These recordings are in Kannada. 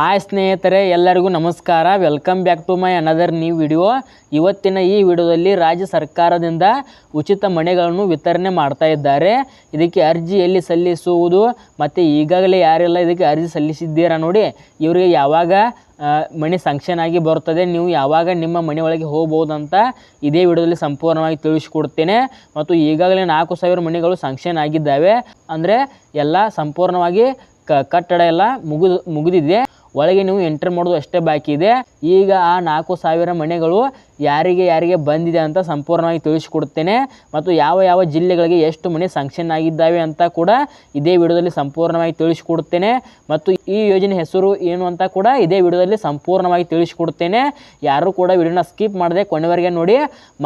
ಹಾಯ್ ಸ್ನೇಹಿತರೆ, ಎಲ್ಲರಿಗೂ ನಮಸ್ಕಾರ. Welcome back to my another new video ಇವತ್ತಿನ ಈ ವಿಡಿಯೋದಲ್ಲಿ ರಾಜ್ಯ ಸರ್ಕಾರದಿಂದ ಉಚಿತ ಮನೆಗಳನ್ನು ವಿತರಣೆ ಮಾಡ್ತಾ ಇದ್ದಾರೆ. ಇದಕ್ಕೆ ಅರ್ಜಿ ಎಲ್ಲಿ ಸಲ್ಲಿಸುವುದು ಮತ್ತು ಈಗಾಗಲೇ ಯಾರೆಲ್ಲ ಇದಕ್ಕೆ ಅರ್ಜಿ ಸಲ್ಲಿಸಿದ್ದೀರಾ ನೋಡಿ, ಇವರಿಗೆ ಯಾವಾಗ ಮಣಿ ಸಂಕ್ಷನ್ ಆಗಿ ಬರುತ್ತದೆ, ನೀವು ಯಾವಾಗ ನಿಮ್ಮ ಮನೆ ಒಳಗೆ ಹೋಗ್ಬೋದಂತ ಇದೇ ವಿಡಿಯೋದಲ್ಲಿ ಸಂಪೂರ್ಣವಾಗಿ ತಿಳಿಸ್ಕೊಡ್ತೇನೆ. ಮತ್ತು ಈಗಾಗಲೇ ನಾಲ್ಕು ಸಾವಿರ ಮನೆಗಳು ಸಂಕ್ಷನ್ ಆಗಿದ್ದಾವೆ. ಅಂದರೆ ಎಲ್ಲ ಸಂಪೂರ್ಣವಾಗಿ ಕಟ್ಟಡ ಎಲ್ಲ ಮುಗಿದು, ಮುಗಿದಿದೆ. ಒಳಗೆ ನೀವು ಎಂಟರ್ ಮಾಡೋದು ಅಷ್ಟೇ ಬಾಕಿ ಇದೆ. ಈಗ ಆ ನಾಲ್ಕು ಸಾವಿರ ಮನೆಗಳು ಯಾರಿಗೆ ಯಾರಿಗೆ ಬಂದಿದೆ ಅಂತ ಸಂಪೂರ್ಣವಾಗಿ ತಿಳಿಸಿಕೊಡ್ತೇನೆ. ಮತ್ತು ಯಾವ ಯಾವ ಜಿಲ್ಲೆಗಳಿಗೆ ಎಷ್ಟು ಮನೆ ಸಂಕ್ಷನ್ ಆಗಿದ್ದಾವೆ ಅಂತ ಕೂಡ ಇದೇ ವಿಡಿಯೋದಲ್ಲಿ ಸಂಪೂರ್ಣವಾಗಿ ತಿಳಿಸಿಕೊಡ್ತೇನೆ. ಮತ್ತು ಈ ಯೋಜನೆ ಹೆಸರು ಏನು ಅಂತ ಕೂಡ ಇದೇ ವಿಡಿಯೋದಲ್ಲಿ ಸಂಪೂರ್ಣವಾಗಿ ತಿಳಿಸಿಕೊಡ್ತೇನೆ. ಯಾರೂ ಕೂಡ ವಿಡಿಯೋನ ಸ್ಕಿಪ್ ಮಾಡದೆ ಕೊನೆವರೆಗೆ ನೋಡಿ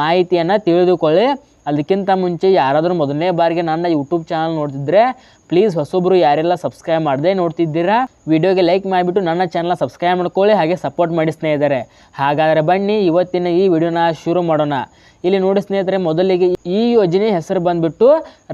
ಮಾಹಿತಿಯನ್ನು ತಿಳಿದುಕೊಳ್ಳಿ. ಅದಕ್ಕಿಂತ ಮುಂಚೆ ಯಾರಾದರೂ ಮೊದಲನೇ ಬಾರಿಗೆ ನನ್ನ ಯೂಟ್ಯೂಬ್ ಚಾನಲ್ ನೋಡ್ತಿದ್ರೆ ಪ್ಲೀಸ್ ಹೊಸೊಬ್ಬರು ಯಾರೆಲ್ಲ ಸಬ್ಸ್ಕ್ರೈಬ್ ಮಾಡದೆ ನೋಡ್ತಿದ್ದೀರಾ, ವಿಡಿಯೋಗೆ ಲೈಕ್ ಮಾಡಿಬಿಟ್ಟು ನನ್ನ ಚಾನಲ್ನ ಸಬ್ಸ್ಕ್ರೈಬ್ ಮಾಡ್ಕೊಳ್ಳಿ, ಹಾಗೆ ಸಪೋರ್ಟ್ ಮಾಡಿ ಸ್ನೇಹಿತರೆ. ಹಾಗಾದರೆ ಬನ್ನಿ, ಇವತ್ತಿನ ವಿಡಿಯೋನ ಶುರು ಮಾಡೋಣ. ಇಲ್ಲಿ ನೋಡಿ ಸ್ನೇಹಿತರೆ, ಮೊದಲಿಗೆ ಈ ಯೋಜನೆ ಹೆಸರು ಬಂದ್ಬಿಟ್ಟು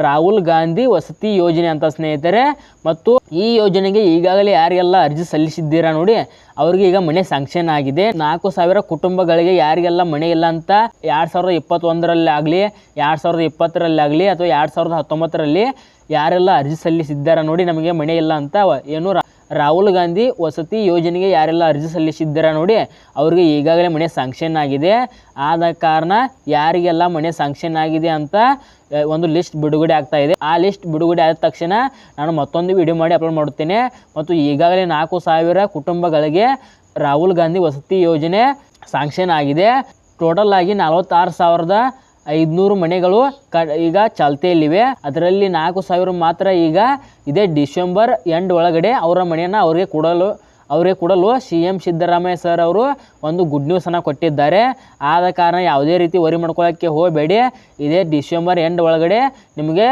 ರಾಹುಲ್ ಗಾಂಧಿ ವಸತಿ ಯೋಜನೆ ಅಂತ ಸ್ನೇಹಿತರೆ. ಮತ್ತು ಈ ಯೋಜನೆಗೆ ಈಗಾಗಲೇ ಯಾರಿಗೆಲ್ಲ ಅರ್ಜಿ ಸಲ್ಲಿಸಿದ್ದೀರಾ ನೋಡಿ, ಅವ್ರಿಗೆ ಈಗ ಮನೆ ಸ್ಯಾಂಕ್ಷನ್ ಆಗಿದೆ. ನಾಲ್ಕು ಸಾವಿರ ಕುಟುಂಬಗಳಿಗೆ ಯಾರಿಗೆಲ್ಲ ಮನೆ ಇಲ್ಲ ಅಂತ ಎರಡು ಸಾವಿರದ ಇಪ್ಪತ್ತೊಂದರಲ್ಲಿ ಆಗಲಿ, ಎರಡು ಸಾವಿರದ ಇಪ್ಪತ್ತರಲ್ಲಿ ಆಗಲಿ, ಅಥವಾ ಎರಡು ಸಾವಿರದ ಹತ್ತೊಂಬತ್ತರಲ್ಲಿ ಯಾರೆಲ್ಲ ಅರ್ಜಿ ಸಲ್ಲಿಸಿದ್ದಾರ ನೋಡಿ, ನಮಗೆ ಮನೆ ಇಲ್ಲ ಅಂತ ಏನು ರಾಹುಲ್ ಗಾಂಧಿ ವಸತಿ ಯೋಜನೆಗೆ ಯಾರೆಲ್ಲ ಅರ್ಜಿ ಸಲ್ಲಿಸಿದ್ದೀರಾ ನೋಡಿ, ಅವ್ರಿಗೆ ಈಗಾಗಲೇ ಮನೆ ಸ್ಯಾಂಕ್ಷನ್ ಆಗಿದೆ. ಆದ ಕಾರಣ ಯಾರಿಗೆಲ್ಲ ಮನೆ ಸ್ಯಾಂಕ್ಷನ್ ಆಗಿದೆ ಅಂತ ಒಂದು ಲಿಸ್ಟ್ ಬಿಡುಗಡೆ ಆಗ್ತಾ ಇದೆ. ಆ ಲಿಸ್ಟ್ ಬಿಡುಗಡೆ ಆದ ತಕ್ಷಣ ನಾನು ಮತ್ತೊಂದು ವಿಡಿಯೋ ಮಾಡಿ ಅಪ್ಲೋಡ್ ಮಾಡುತ್ತೇನೆ. ಮತ್ತು ಈಗಾಗಲೇ ನಾಲ್ಕು ಸಾವಿರ ಕುಟುಂಬಗಳಿಗೆ ರಾಹುಲ್ ಗಾಂಧಿ ವಸತಿ ಯೋಜನೆ ಸ್ಯಾಂಕ್ಷನ್ ಆಗಿದೆ. ಟೋಟಲ್ ಆಗಿ ನಲವತ್ತಾರು ಸಾವಿರದ ಐದುನೂರು ಮನೆಗಳು ಕ ಈಗ ಚಾಲ್ತಿಯಲ್ಲಿವೆ ಅದರಲ್ಲಿ ನಾಲ್ಕು ಸಾವಿರ ಮಾತ್ರ ಈಗ ಇದೇ. ಡಿಸೆಂಬರ್ ಎಂಡ್ ಒಳಗಡೆ ಅವರ ಮನೆಯನ್ನು ಅವರಿಗೆ ಕೊಡಲು ಅವರಿಗೆ ಕೊಡಲು ಸಿ ಎಂ ಸಿದ್ದರಾಮಯ್ಯ ಸರ್ ಅವರು ಒಂದು ಗುಡ್ ನ್ಯೂಸನ್ನು ಕೊಟ್ಟಿದ್ದಾರೆ. ಆದ ಕಾರಣ ಯಾವುದೇ ರೀತಿ ವರಿ ಮಾಡ್ಕೊಳ್ಳೋಕ್ಕೆ ಹೋಗಬೇಡಿ. ಇದೇ ಡಿಸೆಂಬರ್ ಎಂಡ್ ಒಳಗಡೆ ನಿಮಗೆ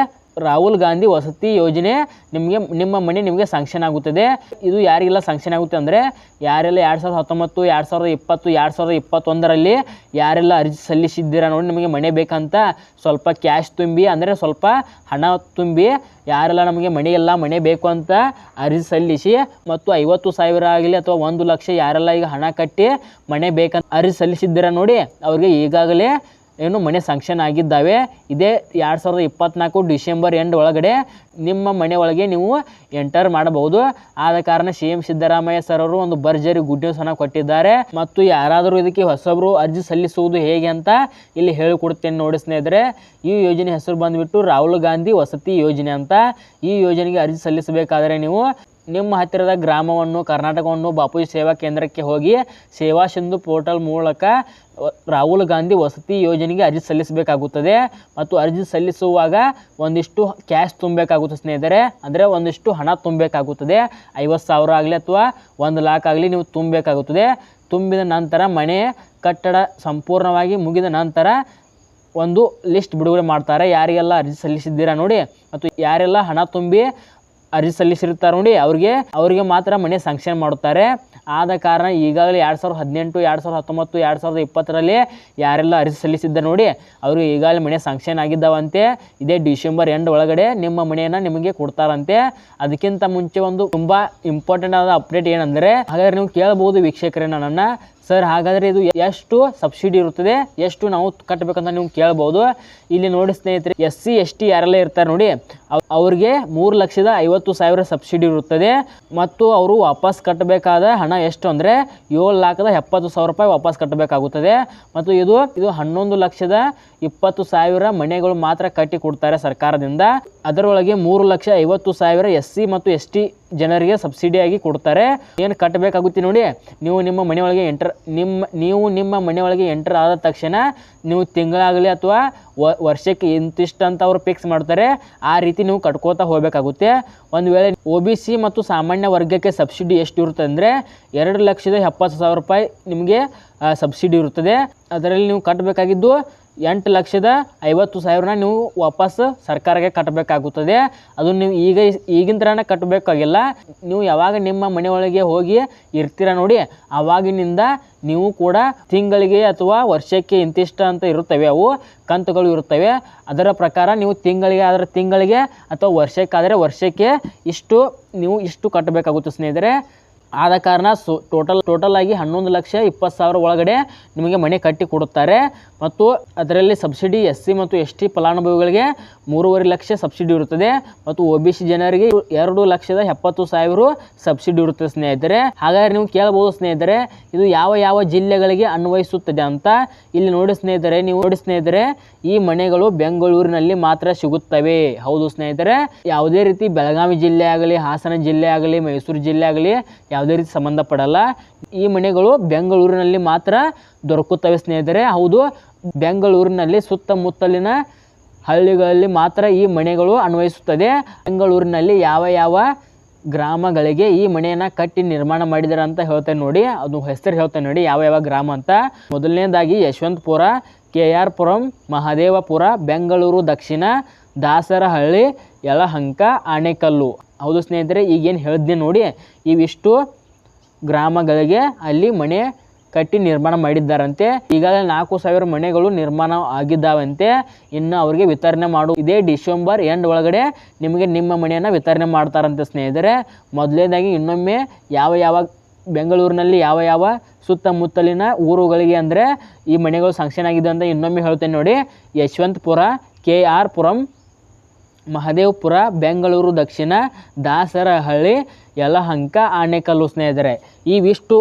ರಾಹುಲ್ ಗಾಂಧಿ ವಸತಿ ಯೋಜನೆ ನಿಮಗೆ, ನಿಮ್ಮ ಮನೆ ನಿಮಗೆ ಸ್ಯಾಂಕ್ಷನ್ ಆಗುತ್ತದೆ. ಇದು ಯಾರಿಗೆಲ್ಲ ಸ್ಯಾಂಕ್ಷನ್ ಆಗುತ್ತೆ ಅಂದರೆ, ಯಾರೆಲ್ಲ ಎರಡು ಸಾವಿರದ ಹತ್ತೊಂಬತ್ತು, ಎರಡು ಸಾವಿರದ ಇಪ್ಪತ್ತು, ಎರಡು ಸಾವಿರದ ಇಪ್ಪತ್ತೊಂದರಲ್ಲಿ ಯಾರೆಲ್ಲ ಅರ್ಜಿ ಸಲ್ಲಿಸಿದ್ದೀರಾ ನೋಡಿ ನಿಮಗೆ ಮನೆ ಬೇಕಂತ ಸ್ವಲ್ಪ ಕ್ಯಾಶ್ ತುಂಬಿ, ಅಂದರೆ ಸ್ವಲ್ಪ ಹಣ ತುಂಬಿ ಯಾರೆಲ್ಲ ನಮಗೆ ಮನೆ ಇಲ್ಲ ಮನೆ ಬೇಕು ಅಂತ ಅರ್ಜಿ ಸಲ್ಲಿಸಿ, ಮತ್ತು ಐವತ್ತು ಸಾವಿರ ಆಗಲಿ ಅಥವಾ ಒಂದು ಲಕ್ಷ ಯಾರೆಲ್ಲ ಈಗ ಹಣ ಕಟ್ಟಿ ಮನೆ ಬೇಕಂತ ಅರ್ಜಿ ಸಲ್ಲಿಸಿದ್ದೀರಾ ನೋಡಿ, ಅವರಿಗೆ ಈಗಾಗಲೇ ಏನು ಮನೆ ಸಂಕ್ಷನ್ ಆಗಿದ್ದಾವೆ. ಇದೇ ಎರಡು ಸಾವಿರದ ಇಪ್ಪತ್ನಾಲ್ಕು ಡಿಸೆಂಬರ್ ಎಂಡ್ ಒಳಗಡೆ ನಿಮ್ಮ ಮನೆ ಒಳಗೆ ನೀವು ಎಂಟರ್ ಮಾಡಬಹುದು. ಆದ ಕಾರಣ ಸಿ ಎಂ ಸಿದ್ದರಾಮಯ್ಯ ಸರ್ ಅವರು ಒಂದು ಭರ್ಜರಿ ಗುಡ್ ನ್ಯೂಸ್ ಅನ್ನು ಕೊಟ್ಟಿದ್ದಾರೆ. ಮತ್ತು ಯಾರಾದರೂ ಇದಕ್ಕೆ ಹೊಸಬ್ರು ಅರ್ಜಿ ಸಲ್ಲಿಸುವುದು ಹೇಗೆ ಅಂತ ಇಲ್ಲಿ ಹೇಳಿಕೊಡ್ತೇನೆ ನೋಡಿ ಸ್ನೇಹಿತರೆ. ಈ ಯೋಜನೆ ಹೆಸರು ಬಂದುಬಿಟ್ಟು ರಾಹುಲ್ ಗಾಂಧಿ ವಸತಿ ಯೋಜನೆ ಅಂತ. ಈ ಯೋಜನೆಗೆ ಅರ್ಜಿ ಸಲ್ಲಿಸಬೇಕಾದರೆ ನೀವು ನಿಮ್ಮ ಹತ್ತಿರದ ಗ್ರಾಮವನ್ನು, ಕರ್ನಾಟಕವನ್ನು ಬಾಪೂಜಿ ಸೇವಾ ಕೇಂದ್ರಕ್ಕೆ ಹೋಗಿ ಸೇವಾ ಸಿಂಧು ಪೋರ್ಟಲ್ ಮೂಲಕ ರಾಹುಲ್ ಗಾಂಧಿ ವಸತಿ ಯೋಜನೆಗೆ ಅರ್ಜಿ ಸಲ್ಲಿಸಬೇಕಾಗುತ್ತದೆ. ಮತ್ತು ಅರ್ಜಿ ಸಲ್ಲಿಸುವಾಗ ಒಂದಿಷ್ಟು ಕ್ಯಾಶ್ ತುಂಬಬೇಕಾಗುತ್ತೆ ಸ್ನೇಹಿತರೆ. ಅಂದರೆ ಒಂದಿಷ್ಟು ಹಣ ತುಂಬಬೇಕಾಗುತ್ತದೆ. ಐವತ್ತು ಸಾವಿರ ಆಗಲಿ ಅಥವಾ ಒಂದು ಲಾಕ್ ಆಗಲಿ ನೀವು ತುಂಬಬೇಕಾಗುತ್ತದೆ. ತುಂಬಿದ ನಂತರ ಮನೆ ಕಟ್ಟಡ ಸಂಪೂರ್ಣವಾಗಿ ಮುಗಿದ ನಂತರ ಒಂದು ಲಿಸ್ಟ್ ಬಿಡುಗಡೆ ಮಾಡ್ತಾರೆ. ಯಾರಿಗೆಲ್ಲ ಅರ್ಜಿ ಸಲ್ಲಿಸಿದ್ದೀರಾ ನೋಡಿ. ಮತ್ತು ಯಾರೆಲ್ಲ ಹಣ ತುಂಬಿ ಅರ್ಜಿ ಸಲ್ಲಿಸಿರ್ತಾರೆ ನೋಡಿ, ಅವ್ರಿಗೆ, ಅವರಿಗೆ ಮಾತ್ರ ಮನೆ ಸ್ಯಾಂಕ್ಷನ್ ಮಾಡುತ್ತಾರೆ. ಆದ ಕಾರಣ ಈಗಾಗಲೇ ಎರಡು ಸಾವಿರದ ಹದಿನೆಂಟು, ಎರಡು ಸಾವಿರದ ಹತ್ತೊಂಬತ್ತು, ಎರಡು ಸಾವಿರದ ಇಪ್ಪತ್ತರಲ್ಲಿ ಯಾರೆಲ್ಲ ಅರ್ಜಿ ಸಲ್ಲಿಸಿದ್ದ ನೋಡಿ ಅವ್ರಿಗೆ ಈಗಾಗಲೇ ಮನೆ ಸ್ಯಾಂಕ್ಷನ್ ಆಗಿದ್ದಾವಂತೆ, ಇದೇ ಡಿಸೆಂಬರ್ ಎಂಡ್ ಒಳಗಡೆ ನಿಮ್ಮ ಮನೆಯನ್ನು ನಿಮಗೆ ಕೊಡ್ತಾರಂತೆ. ಅದಕ್ಕಿಂತ ಮುಂಚೆ ಒಂದು ತುಂಬ ಇಂಪಾರ್ಟೆಂಟ್ ಆದ ಅಪ್ಡೇಟ್ ಏನಂದರೆ, ಹಾಗಾದರೆ ನೀವು ಕೇಳಬಹುದು ವೀಕ್ಷಕರೇ ನನ್ನನ್ನು ಸರ್ ಹಾಗಾದರೆ ಇದು ಎಷ್ಟು ಸಬ್ಸಿಡಿ ಇರುತ್ತದೆ? ಎಷ್ಟು ನಾವು ಕಟ್ಟಬೇಕಂತ ನೀವು ಕೇಳ್ಬೋದು. ಇಲ್ಲಿ ನೋಡಿ ಸ್ನೇಹಿತರೆ ಎಸ್ ಸಿ ಎಸ್ ಟಿ ಯಾರೆಲ್ಲ ಇರ್ತಾರೆ ನೋಡಿ, ಅವ್- ಅವ್ರಿಗೆ ಮೂರು ಲಕ್ಷದ ಐವತ್ತು ಸಾವಿರ ಸಬ್ಸಿಡಿ ಇರುತ್ತದೆ. ಮತ್ತು ಅವರು ವಾಪಸ್ ಕಟ್ಟಬೇಕಾದ ಹಣ ಎಷ್ಟು ಅಂದರೆ, ಏಳು ಲಾಖದ ಎಪ್ಪತ್ತು ಸಾವಿರ ರೂಪಾಯಿ ವಾಪಸ್ ಕಟ್ಟಬೇಕಾಗುತ್ತದೆ. ಮತ್ತು ಇದು ಇದು ಹನ್ನೊಂದು ಲಕ್ಷದ ಇಪ್ಪತ್ತು ಸಾವಿರ ಮನೆಗಳು ಮಾತ್ರ ಕಟ್ಟಿ ಕೊಡ್ತಾರೆ ಸರ್ಕಾರದಿಂದ. ಅದರೊಳಗೆ ಮೂರು ಲಕ್ಷ ಐವತ್ತು ಸಾವಿರ ಎಸ್ ಸಿ ಮತ್ತು ಎಸ್ ಟಿ ಜನರಿಗೆ ಸಬ್ಸಿಡಿಯಾಗಿ ಕೊಡ್ತಾರೆ. ಏನು ಕಟ್ಟಬೇಕಾಗುತ್ತೆ ನೋಡಿ, ನೀವು ನಿಮ್ಮ ಮನೆಯೊಳಗೆ ಎಂಟರ್ ನಿಮ್ಮ ನೀವು ನಿಮ್ಮ ಮನೆಯೊಳಗೆ ಎಂಟರ್ ಆದ ತಕ್ಷಣ ನೀವು ತಿಂಗಳಾಗಲಿ ಅಥವಾ ವರ್ಷಕ್ಕೆ ಇಂತಿಷ್ಟು ಅಂತ ಅವರು ಫಿಕ್ಸ್ ಮಾಡ್ತಾರೆ, ಆ ರೀತಿ ನೀವು ಕಟ್ಕೋತಾ ಹೋಗಬೇಕಾಗುತ್ತೆ. ಒಂದು ವೇಳೆ ಒ ಮತ್ತು ಸಾಮಾನ್ಯ ವರ್ಗಕ್ಕೆ ಸಬ್ಸಿಡಿ ಎಷ್ಟು ಇರುತ್ತೆ ಅಂದರೆ, ಎರಡು ಲಕ್ಷದ ಎಪ್ಪತ್ತು ಸಾವಿರ ರೂಪಾಯಿ ನಿಮಗೆ ಸಬ್ಸಿಡಿ ಇರುತ್ತದೆ. ಅದರಲ್ಲಿ ನೀವು ಕಟ್ಟಬೇಕಾಗಿದ್ದು ಎಂಟು ಲಕ್ಷದ ಐವತ್ತು ಸಾವಿರನ ನೀವು ವಾಪಸ್ ಸರ್ಕಾರಕ್ಕೆ ಕಟ್ಟಬೇಕಾಗುತ್ತದೆ. ಅದು ನೀವು ಈಗ ಈಗಿನ ಥರನೇ ಕಟ್ಟಬೇಕಾಗಿಲ್ಲ. ನೀವು ಯಾವಾಗ ನಿಮ್ಮ ಮನೆಯೊಳಗೆ ಹೋಗಿ ಇರ್ತೀರ ನೋಡಿ, ಆವಾಗಿನಿಂದ ನೀವು ಕೂಡ ತಿಂಗಳಿಗೆ ಅಥವಾ ವರ್ಷಕ್ಕೆ ಇಂತಿಷ್ಟ ಅಂತ ಇರುತ್ತವೆ ಅವು, ಕಂತುಗಳು ಇರುತ್ತವೆ. ಅದರ ಪ್ರಕಾರ ನೀವು ತಿಂಗಳಿಗೆ ಆದರೆ ತಿಂಗಳಿಗೆ ಅಥವಾ ವರ್ಷಕ್ಕಾದರೆ ವರ್ಷಕ್ಕೆ ಇಷ್ಟು, ನೀವು ಇಷ್ಟು ಕಟ್ಟಬೇಕಾಗುತ್ತೆ ಸ್ನೇಹಿತರೆ. ಆದ ಕಾರಣ ಸೊ ಟೋಟಲ್ ಟೋಟಲ್ ಆಗಿ ಹನ್ನೊಂದು ಲಕ್ಷ ಇಪ್ಪತ್ತು ಸಾವಿರ ಒಳಗಡೆ ನಿಮಗೆ ಮನೆ ಕಟ್ಟಿ ಕೊಡುತ್ತಾರೆ. ಮತ್ತು ಅದರಲ್ಲಿ ಸಬ್ಸಿಡಿ ಎಸ್ ಸಿ ಮತ್ತು ಎಸ್ ಟಿ ಫಲಾನುಭವಿಗಳಿಗೆ ಮೂರುವರೆ ಲಕ್ಷ ಸಬ್ಸಿಡಿ ಇರುತ್ತದೆ. ಮತ್ತು ಒ ಬಿ ಸಿ ಜನರಿಗೆ ಎರಡು ಲಕ್ಷದ ಎಪ್ಪತ್ತು ಸಾವಿರ ಸಬ್ಸಿಡಿ ಇರುತ್ತದೆ ಸ್ನೇಹಿತರೆ. ಹಾಗಾದರೆ ನೀವು ಕೇಳಬಹುದು ಸ್ನೇಹಿತರೆ, ಇದು ಯಾವ ಯಾವ ಜಿಲ್ಲೆಗಳಿಗೆ ಅನ್ವಯಿಸುತ್ತದೆ ಅಂತ. ಇಲ್ಲಿ ನೋಡಿ ಸ್ನೇಹಿತರೆ, ನೀವು ನೋಡಿ ಸ್ನೇಹಿತರೆ, ಈ ಮನೆಗಳು ಬೆಂಗಳೂರಿನಲ್ಲಿ ಮಾತ್ರ ಸಿಗುತ್ತವೆ. ಹೌದು ಸ್ನೇಹಿತರೆ, ಯಾವುದೇ ರೀತಿ ಬೆಳಗಾವಿ ಜಿಲ್ಲೆ ಆಗಲಿ, ಹಾಸನ ಜಿಲ್ಲೆ ಆಗಲಿ, ಮೈಸೂರು ಜಿಲ್ಲೆ ಆಗಲಿ, ಯಾವುದೇ ರೀತಿ ಸಂಬಂಧಪಡಲ್ಲ ಈ ಮನೆಗಳು ಬೆಂಗಳೂರಿನಲ್ಲಿ ಮಾತ್ರ ದೊರಕುತ್ತವೆ ಸ್ನೇಹಿತರೆ. ಹೌದು, ಬೆಂಗಳೂರಿನಲ್ಲಿ ಸುತ್ತಮುತ್ತಲಿನ ಹಳ್ಳಿಗಳಲ್ಲಿ ಮಾತ್ರ ಈ ಮನೆಗಳು ಅನ್ವಯಿಸುತ್ತದೆ. ಬೆಂಗಳೂರಿನಲ್ಲಿ ಯಾವ ಯಾವ ಗ್ರಾಮಗಳಿಗೆ ಈ ಮನೆಯನ್ನು ಕಟ್ಟಿ ನಿರ್ಮಾಣ ಮಾಡಿದ್ದಾರೆ ಅಂತ ಹೇಳ್ತೇನೆ ನೋಡಿ. ಅದು ಹೆಸರು ಹೇಳ್ತೇನೆ ನೋಡಿ, ಯಾವ ಯಾವ ಗ್ರಾಮ ಅಂತ. ಮೊದಲನೇದಾಗಿ ಯಶವಂತಪುರ ಕೆ ಆರ್ ಪುರಂ ಮಹಾದೇವಪುರ, ಬೆಂಗಳೂರು ದಕ್ಷಿಣ, ದಾಸರಹಳ್ಳಿ, ಯಲಹಂಕ ಆಣೆಕಲ್ಲು ಹೌದು ಸ್ನೇಹಿತರೆ, ಈಗೇನು ಹೇಳಿದ್ದೆ ನೋಡಿ, ಇವಿಷ್ಟು ಗ್ರಾಮಗಳಿಗೆ ಅಲ್ಲಿ ಮನೆ ಕಟ್ಟಿ ನಿರ್ಮಾಣ ಮಾಡಿದ್ದಾರಂತೆ. ಈಗಾಗಲೇ ನಾಲ್ಕು ಸಾವಿರ ಮನೆಗಳು ನಿರ್ಮಾಣ ಆಗಿದ್ದಾವಂತೆ. ಇನ್ನು ಅವರಿಗೆ ವಿತರಣೆ ಮಾಡು. ಇದೇ ಡಿಸೆಂಬರ್ ಎಂಡ್ ಒಳಗಡೆ ನಿಮಗೆ ನಿಮ್ಮ ಮನೆಯನ್ನು ವಿತರಣೆ ಮಾಡ್ತಾರಂತೆ ಸ್ನೇಹಿತರೆ. ಮೊದಲನೇದಾಗಿ ಇನ್ನೊಮ್ಮೆ ಯಾವ ಯಾವ ಬೆಂಗಳೂರಿನಲ್ಲಿ ಯಾವ ಯಾವ ಸುತ್ತಮುತ್ತಲಿನ ಊರುಗಳಿಗೆ ಅಂದರೆ ಈ ಮನೆಗಳು ಸಂಕ್ಷನ್ ಆಗಿದೆ ಅಂತ ಇನ್ನೊಮ್ಮೆ ಹೇಳ್ತೇನೆ ನೋಡಿ. ಯಶವಂತಪುರ, ಕೆ ಆರ್ ಪುರಂ ಮಹದೇವಪುರ, ಬೆಂಗಳೂರು, ದಕ್ಷಿಣ, ದಾಸರಹಳ್ಳಿ, ಯಲಹಂಕ ಆಣೆಕಲ್ಲು ಸ್ನೇಹಿತರೆ. ಇವಿಷ್ಟು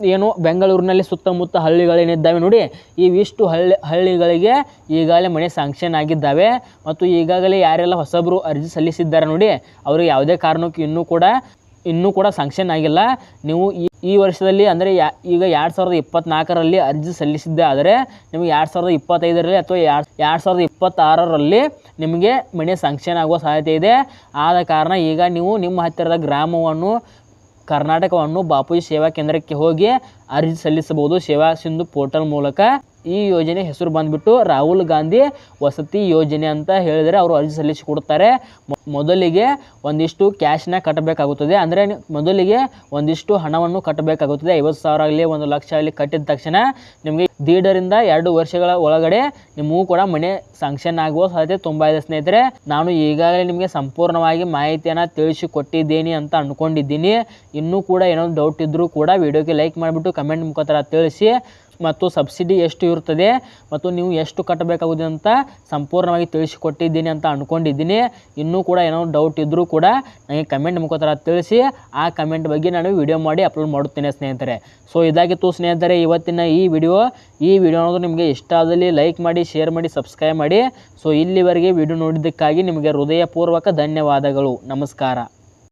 ಏನು ಬೆಂಗಳೂರಿನಲ್ಲಿ ಸುತ್ತಮುತ್ತ ಹಳ್ಳಿಗಳೇನಿದ್ದಾವೆ ನೋಡಿ, ಇವಿಷ್ಟು ಹಳ್ಳಿ, ಹಳ್ಳಿಗಳಿಗೆ ಈಗಾಗಲೇ ಮನೆ ಸ್ಯಾಂಕ್ಷನ್ ಆಗಿದ್ದಾವೆ. ಮತ್ತು ಈಗಾಗಲೇ ಯಾರೆಲ್ಲ ಹೊಸಬರು ಅರ್ಜಿ ಸಲ್ಲಿಸಿದ್ದಾರೆ ನೋಡಿ ಅವರು ಯಾವುದೇ ಕಾರಣಕ್ಕೂ ಇನ್ನೂ ಕೂಡ ಇನ್ನೂ ಕೂಡ ಸಂಕ್ಷನ್ ಆಗಿಲ್ಲ. ನೀವು ಈ ವರ್ಷದಲ್ಲಿ ಅಂದರೆ ಯಾ, ಈಗ ಎರಡು ಸಾವಿರದ ಇಪ್ಪತ್ತ್ನಾಲ್ಕರಲ್ಲಿ ಅರ್ಜಿ ಸಲ್ಲಿಸಿದ್ದೆ ಆದರೆ ನಿಮಗೆ ಎರಡು ಸಾವಿರದ ಇಪ್ಪತ್ತೈದರಲ್ಲಿ ಅಥವಾ ಎರಡು ಸಾವಿರದ ಇಪ್ಪತ್ತಾರರಲ್ಲಿ ನಿಮಗೆ ಮನೆ ಸಂಕ್ಷನ್ ಆಗುವ ಸಾಧ್ಯತೆ ಇದೆ. ಆದ ಕಾರಣ ಈಗ ನೀವು ನಿಮ್ಮ ಹತ್ತಿರದ ಗ್ರಾಮವನ್ನು, ಕರ್ನಾಟಕವನ್ನು ಬಾಪೂಜಿ ಸೇವಾ ಕೇಂದ್ರಕ್ಕೆ ಹೋಗಿ ಅರ್ಜಿ ಸಲ್ಲಿಸಬಹುದು. ಸೇವಾ ಸಿಂಧು ಪೋರ್ಟಲ್ ಮೂಲಕ. ಈ ಯೋಜನೆ ಹೆಸರು ಬಂದುಬಿಟ್ಟು ರಾಹುಲ್ ಗಾಂಧಿ ವಸತಿ ಯೋಜನೆ ಅಂತ ಹೇಳಿದರೆ ಅವರು ಅರ್ಜಿ ಸಲ್ಲಿಸಿ ಕೊಡ್ತಾರೆ. ಮೊದಲಿಗೆ ಒಂದಿಷ್ಟು ಕ್ಯಾಶ್ನ ಕಟ್ಟಬೇಕಾಗುತ್ತದೆ. ಅಂದರೆ ಮೊದಲಿಗೆ ಒಂದಿಷ್ಟು ಹಣವನ್ನು ಕಟ್ಟಬೇಕಾಗುತ್ತದೆ. ಐವತ್ತು ಸಾವಿರ ಆಗಲಿ, ಒಂದು ಲಕ್ಷ ಆಗಲಿ ಕಟ್ಟಿದ ತಕ್ಷಣ ನಿಮಗೆ ದೀಡರಿಂದ ಎರಡು ವರ್ಷಗಳ ಒಳಗಡೆ ನಿಮಗೂ ಕೂಡ ಮನೆ ಸ್ಯಾಂಕ್ಷನ್ ಆಗುವ ಸಾಧ್ಯತೆ ತುಂಬ ಇದೆ ಸ್ನೇಹಿತರೆ. ನಾನು ಈಗಾಗಲೇ ನಿಮಗೆ ಸಂಪೂರ್ಣವಾಗಿ ಮಾಹಿತಿಯನ್ನು ತಿಳಿಸಿಕೊಟ್ಟಿದ್ದೀನಿ ಅಂತ ಅಂದ್ಕೊಂಡಿದ್ದೀನಿ. ಇನ್ನೂ ಕೂಡ ಏನೋ ಡೌಟ್ ಇದ್ದರೂ ಕೂಡ ವಿಡಿಯೋಗೆ ಲೈಕ್ ಮಾಡಿಬಿಟ್ಟು ಕಮೆಂಟ್ ಮುಖಾಂತರ ತಿಳಿಸಿ. ಮತ್ತು ಸಬ್ಸಿಡಿ ಎಷ್ಟು ಇರುತ್ತದೆ ಮತ್ತು ನೀವು ಎಷ್ಟು ಕಟ್ಟಬೇಕಾಗುತ್ತೆ ಅಂತ ಸಂಪೂರ್ಣವಾಗಿ ತಿಳಿಸಿಕೊಟ್ಟಿದ್ದೀನಿ ಅಂತ ಅಂದ್ಕೊಂಡಿದ್ದೀನಿ. ಇನ್ನೂ ಕೂಡ ಏನೋ ಡೌಟ್ ಇದ್ದರೂ ಕೂಡ ನನಗೆ ಕಮೆಂಟ್ ಮುಖಾಂತರ ತಿಳಿಸಿ, ಆ ಕಮೆಂಟ್ ಬಗ್ಗೆ ನಾನು ವಿಡಿಯೋ ಮಾಡಿ ಅಪ್ಲೋಡ್ ಮಾಡುತ್ತೇನೆ ಸ್ನೇಹಿತರೆ. ಸೊ ಇದಾಗಿತ್ತು ಸ್ನೇಹಿತರೆ, ಇವತ್ತಿನ ಈ ವಿಡಿಯೋ ಈ ವಿಡಿಯೋ ಅನ್ನೋದು ನಿಮಗೆ ಇಷ್ಟ ಆದಲ್ಲಿ ಲೈಕ್ ಮಾಡಿ ಶೇರ್ ಮಾಡಿ ಸಬ್ಸ್ಕ್ರೈಬ್ ಮಾಡಿ. ಸೊ ಇಲ್ಲಿವರೆಗೆ ವಿಡಿಯೋ ನೋಡಿದ್ದಕ್ಕಾಗಿ ನಿಮಗೆ ಹೃದಯಪೂರ್ವಕ ಧನ್ಯವಾದಗಳು. ನಮಸ್ಕಾರ.